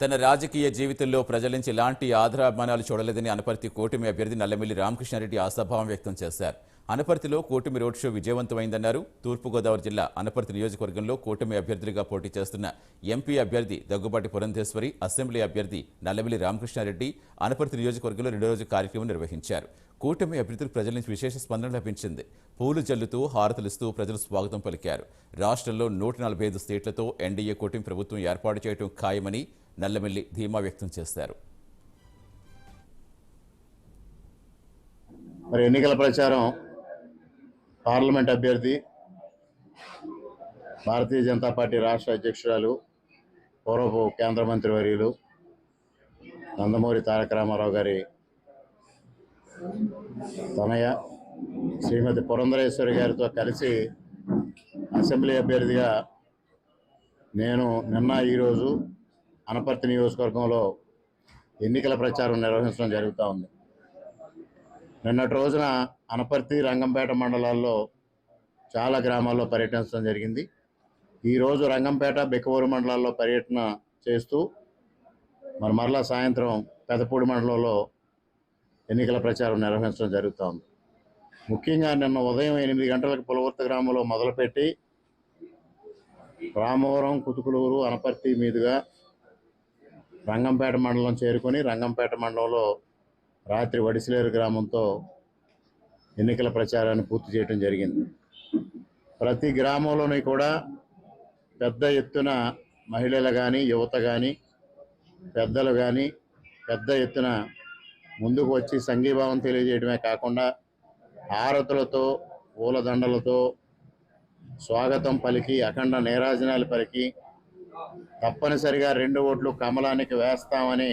తన రాజకీయ జీవితంలో ప్రజల నుంచి ఎలాంటి ఆదరాభిమానాలు చూడలేదని అనపర్తి కూటమి అభ్యర్థి నల్లమిల్లి రామకృష్ణారెడ్డి ఆశాభావం వ్యక్తం చేశారు. అనపర్తిలో కూటమి రోడ్ షో విజయవంతమైందన్నారు. తూర్పుగోదావరి జిల్లా అనపర్తి నియోజకవర్గంలో కూటమి అభ్యర్థులుగా పోటీ చేస్తున్న ఎంపీ అభ్యర్థి దగ్గుబాటి పురంధేశ్వరి అసెంబ్లీ అభ్యర్థి నల్లమిల్లి రామకృష్ణారెడ్డి అనపర్తి నియోజకవర్గంలో రెండో రోజు కార్యక్రమం నిర్వహించారు. కూటమి అభ్యర్థులకు ప్రజల నుంచి విశేష స్పందన లభించింది. పూలు జల్లుతూ హారతలిస్తూ ప్రజలు స్వాగతం పలికారు. రాష్ట్రంలో నూట నలభై ఐదు సీట్లతో ఎన్డీఏ కూటమి ప్రభుత్వం ఏర్పాటు చేయడం ఖాయమని నల్లమెల్లి ధీమా వ్యక్తం చేశారు మరి ఎన్నికల ప్రచారం పార్లమెంట్ అభ్యర్థి భారతీయ జనతా పార్టీ రాష్ట్ర అధ్యక్షురాలు పూర్వపు కేంద్ర మంత్రి వర్యులు నందమూరి తారక రామారావు గారి తనయ శ్రీమతి పురంధరేశ్వరి గారితో కలిసి అసెంబ్లీ అభ్యర్థిగా నేను నిన్న ఈరోజు అనపర్తి నియోజకవర్గంలో ఎన్నికల ప్రచారం నిర్వహించడం జరుగుతూ ఉంది. నిన్నటి రోజున అనపర్తి రంగంపేట మండలాల్లో చాలా గ్రామాల్లో పర్యటించడం జరిగింది. ఈరోజు రంగంపేట బెక్కవూరు మండలాల్లో పర్యటన చేస్తూ మరి మరలా సాయంత్రం పెదపూడి మండలంలో ఎన్నికల ప్రచారం నిర్వహించడం జరుగుతోంది ముఖ్యంగా నిన్న ఉదయం ఎనిమిది గంటలకు పులవర్త గ్రామంలో మొదలుపెట్టి రామవరం కుతుకులూరు అనపర్తి మీదుగా రంగంపేట మండలం చేరుకొని రంగంపేట మండలంలో రాత్రి వడిసిలేరు గ్రామంతో ఎన్నికల ప్రచారాన్ని పూర్తి చేయడం జరిగింది. ప్రతి గ్రామంలోని కూడా పెద్ద ఎత్తున మహిళలు కానీ యువత కానీ పెద్దలు కానీ పెద్ద ఎత్తున ముందుకు వచ్చి సంఘీభావం తెలియజేయడమే కాకుండా హారతులతో పూలదండలతో స్వాగతం పలికి అఖండ నేరాజనాలు పలికి తప్పనిసరిగా రెండు ఓట్లు కమలానికి వేస్తామని